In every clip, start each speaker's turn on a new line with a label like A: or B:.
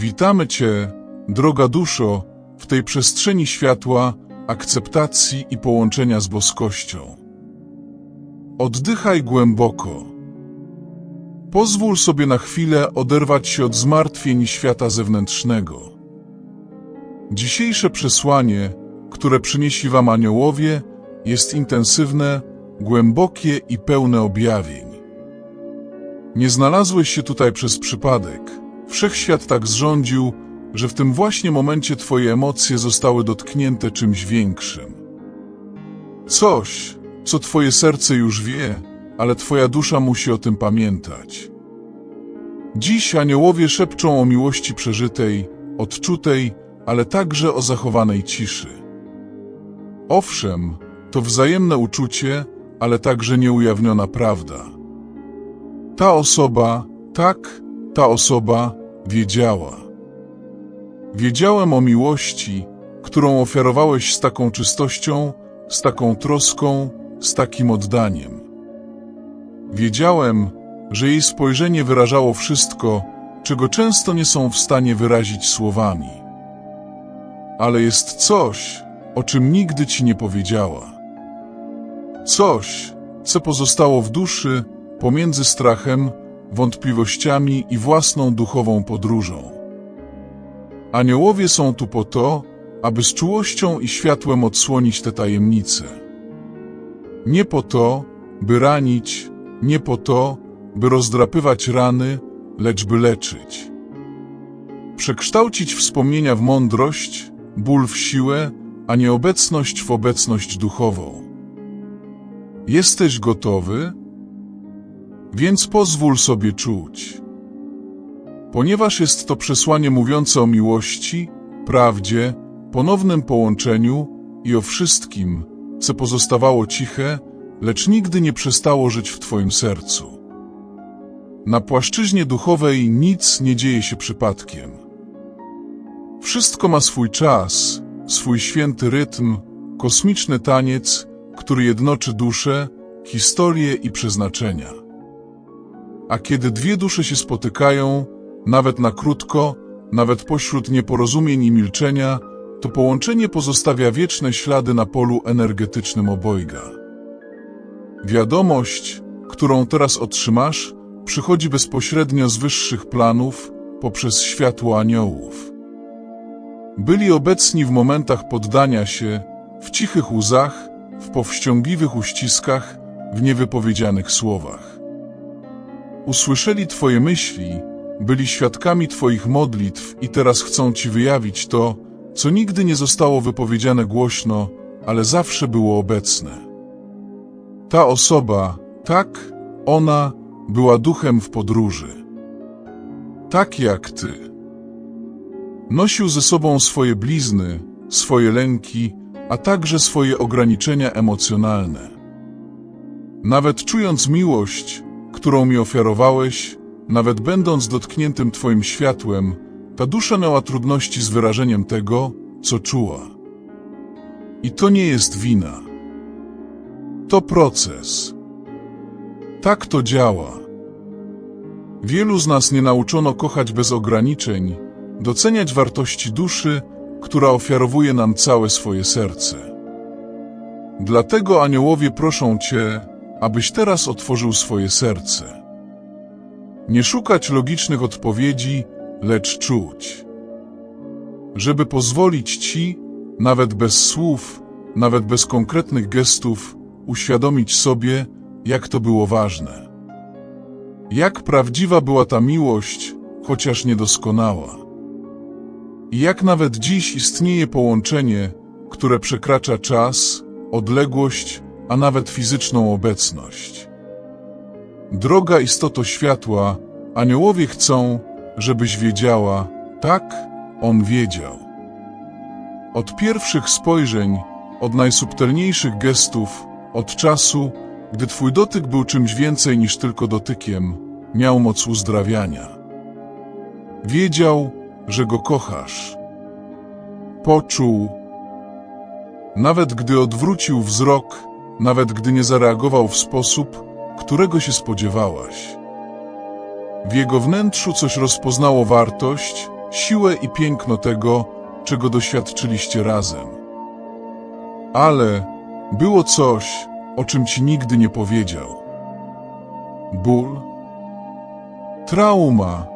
A: Witamy Cię, droga duszo, w tej przestrzeni światła, akceptacji i połączenia z boskością. Oddychaj głęboko. Pozwól sobie na chwilę oderwać się od zmartwień świata zewnętrznego. Dzisiejsze przesłanie, które przynieśli Wam aniołowie, jest intensywne, głębokie i pełne objawień. Nie znalazłeś się tutaj przez przypadek. Wszechświat tak zrządził, że w tym właśnie momencie Twoje emocje zostały dotknięte czymś większym. Coś, co Twoje serce już wie, ale Twoja dusza musi o tym pamiętać. Dziś aniołowie szepczą o miłości przeżytej, odczutej, ale także o zachowanej ciszy. Owszem, to wzajemne uczucie, ale także nieujawniona prawda. Ta osoba, tak, ta osoba wiedziała. Wiedziałem o miłości, którą ofiarowałeś z taką czystością, z taką troską, z takim oddaniem. Wiedziałem, że jej spojrzenie wyrażało wszystko, czego często nie są w stanie wyrazić słowami. Ale jest coś, o czym nigdy ci nie powiedziała. Coś, co pozostało w duszy pomiędzy strachem, wątpliwościami i własną duchową podróżą. Aniołowie są tu po to, aby z czułością i światłem odsłonić te tajemnice. Nie po to, by ranić, nie po to, by rozdrapywać rany, lecz by leczyć. Przekształcić wspomnienia w mądrość, ból w siłę, a nieobecność w obecność duchową. Jesteś gotowy? Więc pozwól sobie czuć. Ponieważ jest to przesłanie mówiące o miłości, prawdzie, ponownym połączeniu i o wszystkim, co pozostawało ciche, lecz nigdy nie przestało żyć w Twoim sercu. Na płaszczyźnie duchowej nic nie dzieje się przypadkiem. Wszystko ma swój czas, swój święty rytm, kosmiczny taniec, który jednoczy duszę, historię i przeznaczenia. A kiedy dwie dusze się spotykają, nawet na krótko, nawet pośród nieporozumień i milczenia, to połączenie pozostawia wieczne ślady na polu energetycznym obojga. Wiadomość, którą teraz otrzymasz, przychodzi bezpośrednio z wyższych planów poprzez światło aniołów. Byli obecni w momentach poddania się, w cichych łzach, w powściągliwych uściskach, w niewypowiedzianych słowach. Usłyszeli Twoje myśli, byli świadkami Twoich modlitw i teraz chcą Ci wyjawić to, co nigdy nie zostało wypowiedziane głośno, ale zawsze było obecne. Ta osoba, tak, ona, była duchem w podróży. Tak jak Ty. Nosił ze sobą swoje blizny, swoje lęki, a także swoje ograniczenia emocjonalne. Nawet czując miłość, którą mi ofiarowałeś, nawet będąc dotkniętym Twoim światłem, ta dusza miała trudności z wyrażeniem tego, co czuła. I to nie jest wina. To proces. Tak to działa. Wielu z nas nie nauczono kochać bez ograniczeń, doceniać wartości duszy, która ofiarowuje nam całe swoje serce. Dlatego aniołowie proszą Cię, abyś teraz otworzył swoje serce. Nie szukać logicznych odpowiedzi, lecz czuć. Żeby pozwolić Ci, nawet bez słów, nawet bez konkretnych gestów, uświadomić sobie, jak to było ważne. Jak prawdziwa była ta miłość, chociaż niedoskonała. I jak nawet dziś istnieje połączenie, które przekracza czas, odległość, a nawet fizyczną obecność. Droga istoto światła, aniołowie chcą, żebyś wiedziała, tak, on wiedział. Od pierwszych spojrzeń, od najsubtelniejszych gestów, od czasu, gdy twój dotyk był czymś więcej niż tylko dotykiem, miał moc uzdrawiania. Wiedział, że go kochasz. Poczuł, nawet gdy odwrócił wzrok, nawet gdy nie zareagował w sposób, którego się spodziewałaś. W jego wnętrzu coś rozpoznało wartość, siłę i piękno tego, czego doświadczyliście razem. Ale było coś, o czym ci nigdy nie powiedział. Ból, trauma,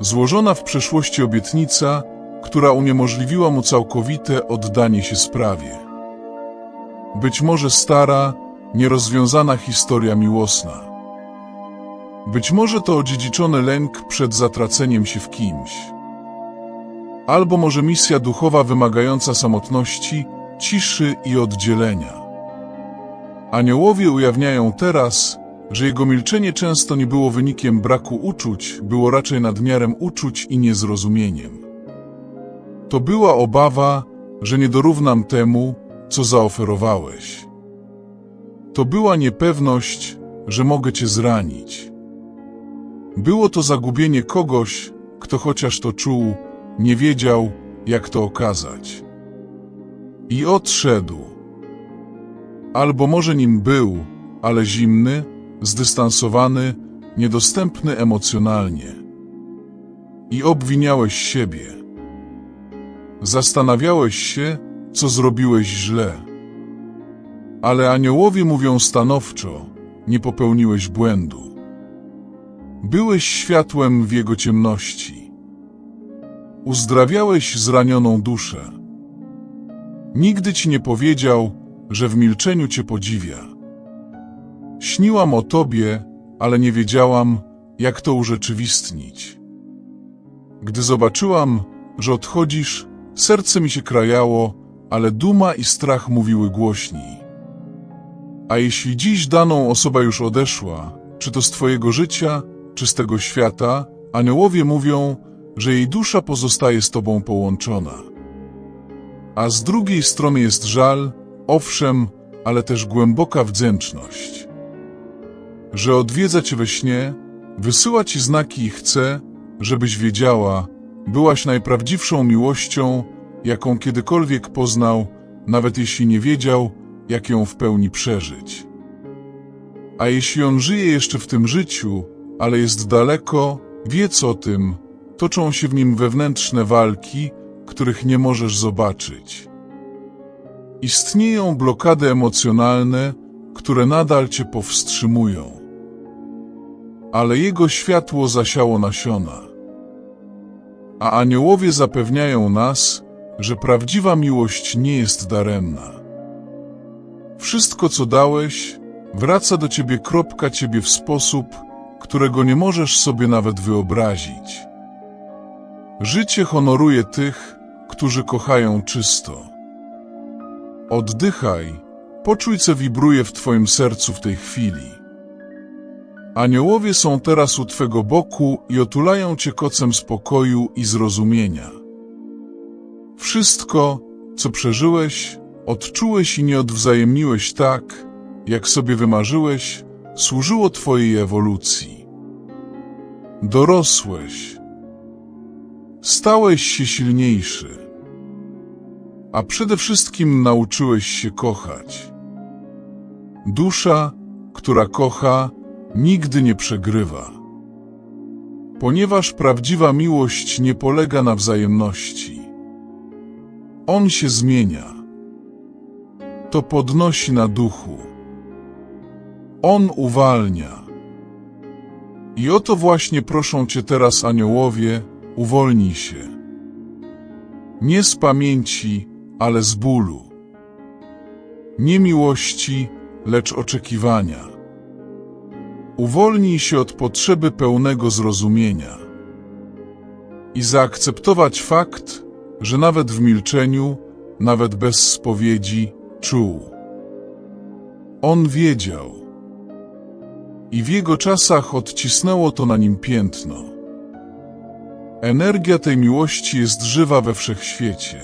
A: złożona w przeszłości obietnica, która uniemożliwiła mu całkowite oddanie się sprawie. Być może stara, nierozwiązana historia miłosna. Być może to odziedziczony lęk przed zatraceniem się w kimś. Albo może misja duchowa wymagająca samotności, ciszy i oddzielenia. Aniołowie ujawniają teraz, że jego milczenie często nie było wynikiem braku uczuć, było raczej nadmiarem uczuć i niezrozumieniem. To była obawa, że nie dorównam temu, co zaoferowałeś. To była niepewność, że mogę cię zranić. Było to zagubienie kogoś, kto chociaż to czuł, nie wiedział, jak to okazać. I odszedł. Albo może nim był, ale zimny, zdystansowany, niedostępny emocjonalnie. I obwiniałeś siebie. Zastanawiałeś się, co zrobiłeś źle. Ale aniołowie mówią stanowczo, nie popełniłeś błędu. Byłeś światłem w jego ciemności. Uzdrawiałeś zranioną duszę. Nigdy ci nie powiedział, że w milczeniu cię podziwia. Śniłam o tobie, ale nie wiedziałam, jak to urzeczywistnić. Gdy zobaczyłam, że odchodzisz, serce mi się krajało, ale duma i strach mówiły głośniej. A jeśli dziś daną osoba już odeszła, czy to z twojego życia, czy z tego świata, aniołowie mówią, że jej dusza pozostaje z tobą połączona. A z drugiej strony jest żal, owszem, ale też głęboka wdzięczność. Że odwiedza cię we śnie, wysyła ci znaki i chce, żebyś wiedziała, byłaś najprawdziwszą miłością, jaką kiedykolwiek poznał, nawet jeśli nie wiedział, jak ją w pełni przeżyć. A jeśli on żyje jeszcze w tym życiu, ale jest daleko, wiedz o tym, toczą się w nim wewnętrzne walki, których nie możesz zobaczyć. Istnieją blokady emocjonalne, które nadal cię powstrzymują. Ale jego światło zasiało nasiona. A aniołowie zapewniają nas, że prawdziwa miłość nie jest daremna. Wszystko, co dałeś, wraca do ciebie kropka ciebie w sposób, którego nie możesz sobie nawet wyobrazić. Życie honoruje tych, którzy kochają czysto. Oddychaj, poczuj, co wibruje w twoim sercu w tej chwili. Aniołowie są teraz u twego boku i otulają cię kocem spokoju i zrozumienia. Wszystko, co przeżyłeś, odczułeś i nie odwzajemniłeś tak, jak sobie wymarzyłeś, służyło twojej ewolucji. Dorosłeś. Stałeś się silniejszy. A przede wszystkim nauczyłeś się kochać. Dusza, która kocha, nigdy nie przegrywa. Ponieważ prawdziwa miłość nie polega na wzajemności. On się zmienia. To podnosi na duchu. On uwalnia. I o to właśnie proszą Cię teraz aniołowie, uwolnij się. Nie z pamięci, ale z bólu. Nie miłości, lecz oczekiwania. Uwolnij się od potrzeby pełnego zrozumienia. I zaakceptować fakt, że nawet w milczeniu, nawet bez spowiedzi, czuł. On wiedział. I w jego czasach odcisnęło to na nim piętno. Energia tej miłości jest żywa we wszechświecie.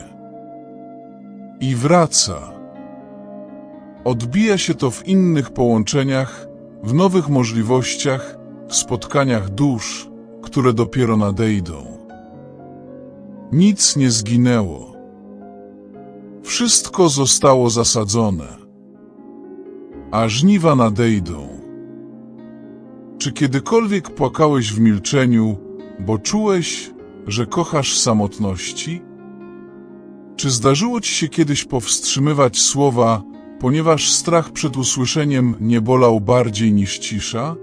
A: I wraca. Odbija się to w innych połączeniach, w nowych możliwościach, w spotkaniach dusz, które dopiero nadejdą. Nic nie zginęło. Wszystko zostało zasadzone. A żniwa nadejdą. Czy kiedykolwiek płakałeś w milczeniu, bo czułeś, że kochasz samotności? Czy zdarzyło ci się kiedyś powstrzymywać słowa, ponieważ strach przed usłyszeniem nie bolał bardziej niż cisza?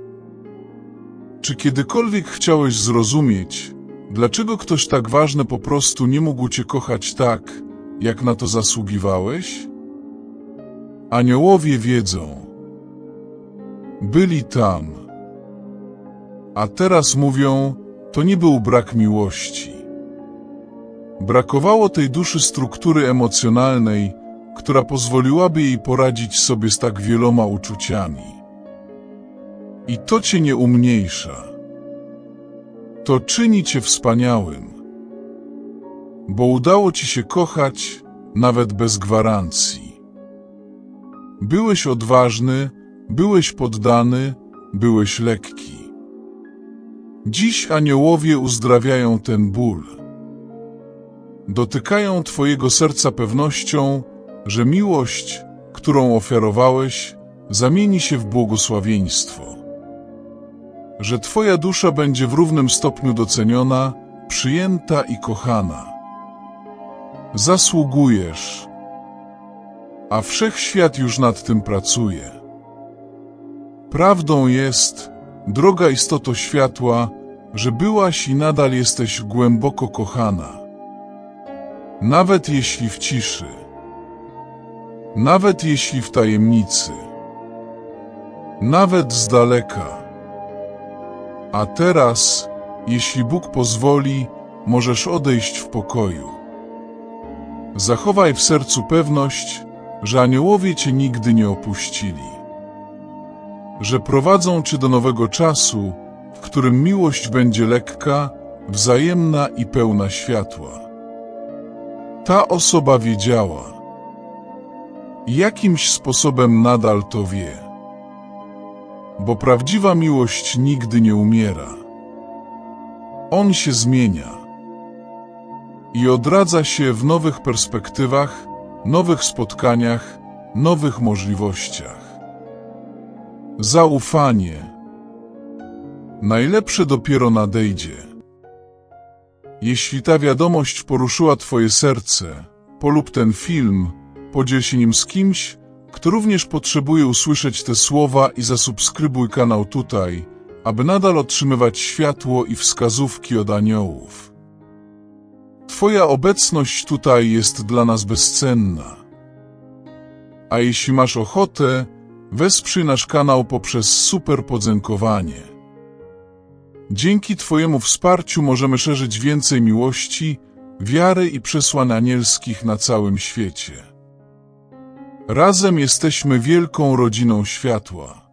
A: Czy kiedykolwiek chciałeś zrozumieć, dlaczego ktoś tak ważny po prostu nie mógł cię kochać tak, jak na to zasługiwałeś? Aniołowie wiedzą. Byli tam. A teraz mówią, to nie był brak miłości. Brakowało tej duszy struktury emocjonalnej, która pozwoliłaby jej poradzić sobie z tak wieloma uczuciami. I to cię nie umniejsza. To czyni cię wspaniałym. Bo udało ci się kochać nawet bez gwarancji. Byłeś odważny, byłeś poddany, byłeś lekki. Dziś aniołowie uzdrawiają ten ból. Dotykają twojego serca pewnością, że miłość, którą ofiarowałeś, zamieni się w błogosławieństwo. Że twoja dusza będzie w równym stopniu doceniona, przyjęta i kochana. Zasługujesz, a wszechświat już nad tym pracuje. Prawdą jest, droga istoto światła, że byłaś i nadal jesteś głęboko kochana. Nawet jeśli w ciszy. Nawet jeśli w tajemnicy. Nawet z daleka. A teraz, jeśli Bóg pozwoli, możesz odejść w pokoju. Zachowaj w sercu pewność, że aniołowie cię nigdy nie opuścili. Że prowadzą cię do nowego czasu, w którym miłość będzie lekka, wzajemna i pełna światła. Ta osoba wiedziała. Jakimś sposobem nadal to wie. Bo prawdziwa miłość nigdy nie umiera. On się zmienia. I odradza się w nowych perspektywach, nowych spotkaniach, nowych możliwościach. Zaufanie. Najlepsze dopiero nadejdzie. Jeśli ta wiadomość poruszyła Twoje serce, polub ten film, podziel się nim z kimś, kto również potrzebuje usłyszeć te słowa i zasubskrybuj kanał tutaj, aby nadal otrzymywać światło i wskazówki od aniołów. Twoja obecność tutaj jest dla nas bezcenna. A jeśli masz ochotę, wesprzyj nasz kanał poprzez super podziękowanie. Dzięki Twojemu wsparciu możemy szerzyć więcej miłości, wiary i przesłań anielskich na całym świecie. Razem jesteśmy wielką rodziną światła.